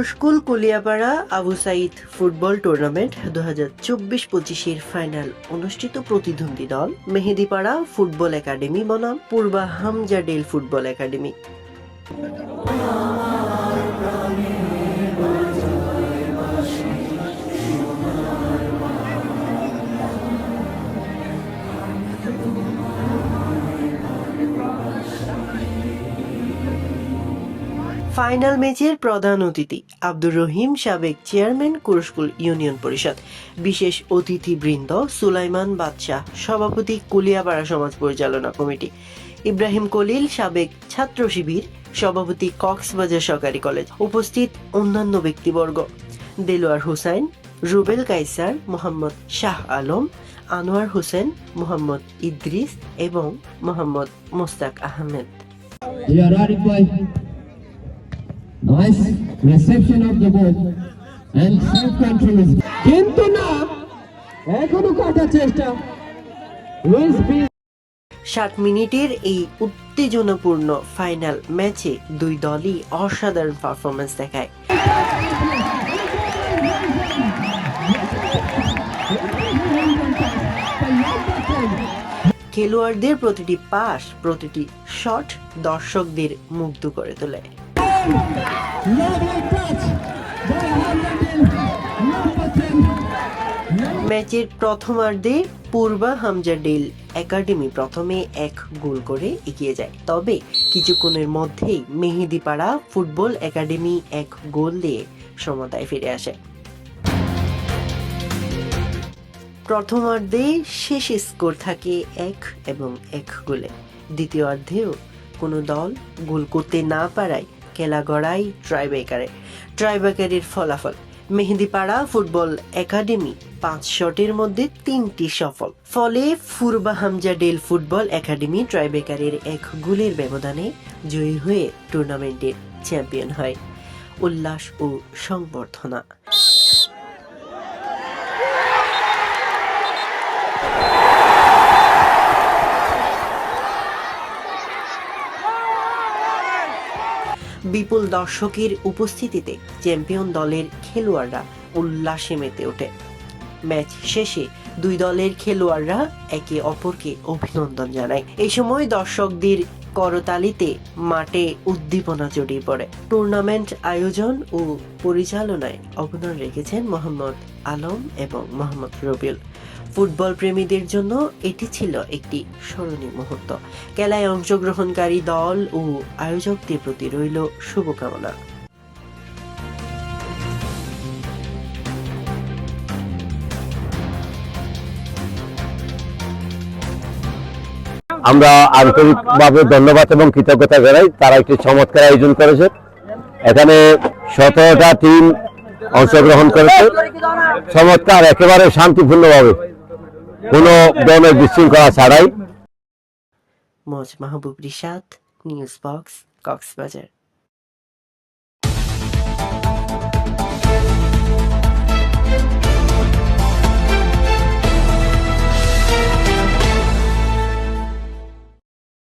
কুরুশকুল Kuliyapara Abu Saeed football tournament দু হাজার চব্বিশ পঁচিশের ফাইনাল অনুষ্ঠিত প্রতিদ্বন্দ্বী দল মেহেদিপাড়া ফুটবল একাডেমি বনাম, Purba Hamza Del football academy. Final ম্যাচের প্রধান অতিথি আব্দুর রহিম সাবেক চেয়ারম্যান কুরস্কুল ইউনিয়ন পরিষদ। বিশেষ অতিথিবৃন্দ সুলাইমান বাদশাহ, সভাপতি কুলিয়াপাড়া সমাজ পরিচালনা কমিটি। ইব্রাহিম কলিল সাবেক ছাত্র শিবির, সভাপতি কক্সবাজার সরকারি কলেজ। উপস্থিত অন্যান্য ব্যক্তিবর্গ। দেলোয়ার হোসেন, রুবেল কাইসার মোহাম্মদ শাহ আলম, আনোয়ার হোসেন, মোহাম্মদ ইদ্রিস এবং Mohammad Mostak Ahmed. Nice reception of the ball and self control is কিন্তু না এখনও কাটার চেষ্টা। বি ষাট মিনিটের এই উত্তেজনাপূর্ণ ফাইনাল ম্যাচে দুই দলই অসাধারণ পারফরমেন্স দেখায়। খেলোয়াড়দের প্রতিটি পাস প্রতিটি শট দর্শকদের মুগ্ধ করে তোলে। Lovely touch by Hamdan number 10 ম্যাচের প্রথমার্ধে পূর্বা হামজা ডেল একাডেমি প্রথমে এক গোল করে এগিয়ে যায়। তবে কিছুক্ষণের মধ্যেই মেহেদিপাড়া ফুটবল একাডেমি এক গোল দিয়ে সমতায় ফিরে আসে। প্রথমার্ধে শেষ স্কোর থাকে এক এবং এক গোলে। দ্বিতীয়ার্ধেও কোনো দল গোল করতে না পারায় খেলা গড়াই ট্রাইবেকারে ট্রাইবেকারের ফলাফল, মেহেদিপাড়া ফুটবল একাডেমি পাঁচ শটের মধ্যে তিনটি সফল। ফলে Purba Hamza del football academy ট্রাইবেকারের এক গোলের ব্যবধানে জয়ী হয়ে টুর্নামেন্টের চ্যাম্পিয়ন হয়। উল্লাস ও সংবর্ধনা। বিপুল দর্শকের উপস্থিতিতে চ্যাম্পিয়ন দলের খেলোয়াড়রা উল্লাসে মেতে ওঠে। ম্যাচ শেষে দুই দলের খেলোয়াড়রা একে অপরকে অভিনন্দন জানায়। এই সময় দর্শকদের করতালিতে মাঠে উদ্দীপনা জড়িয়ে পড়ে। টুর্নামেন্ট আয়োজন ও পরিচালনায় অবদান রেখেছেন মোহাম্মদ আলম এবং মোহাম্মদ রবিউল। ফুটবল প্রেমীদের জন্য এটি ছিল একটি স্মরণীয় মুহূর্ত। খেলায় অংশগ্রহণকারী দল ও আয়োজকদের প্রতি রইল শুভকামনা। আমরা আন্তরিকভাবে ধন্যবাদ এবং কৃতজ্ঞতা জানাই তারা একটি চমৎকার আয়োজন করেছে। এখানে সতেরোটা টিম অংশগ্রহণ করেছে। চমৎকার, একেবারে শান্তিপূর্ণভাবে। কোনো ধরনের বিশৃঙ্খলা ছাড়াই। মজ মাহবুব রিশাদ নিউজ বক্স কক্সবাজার।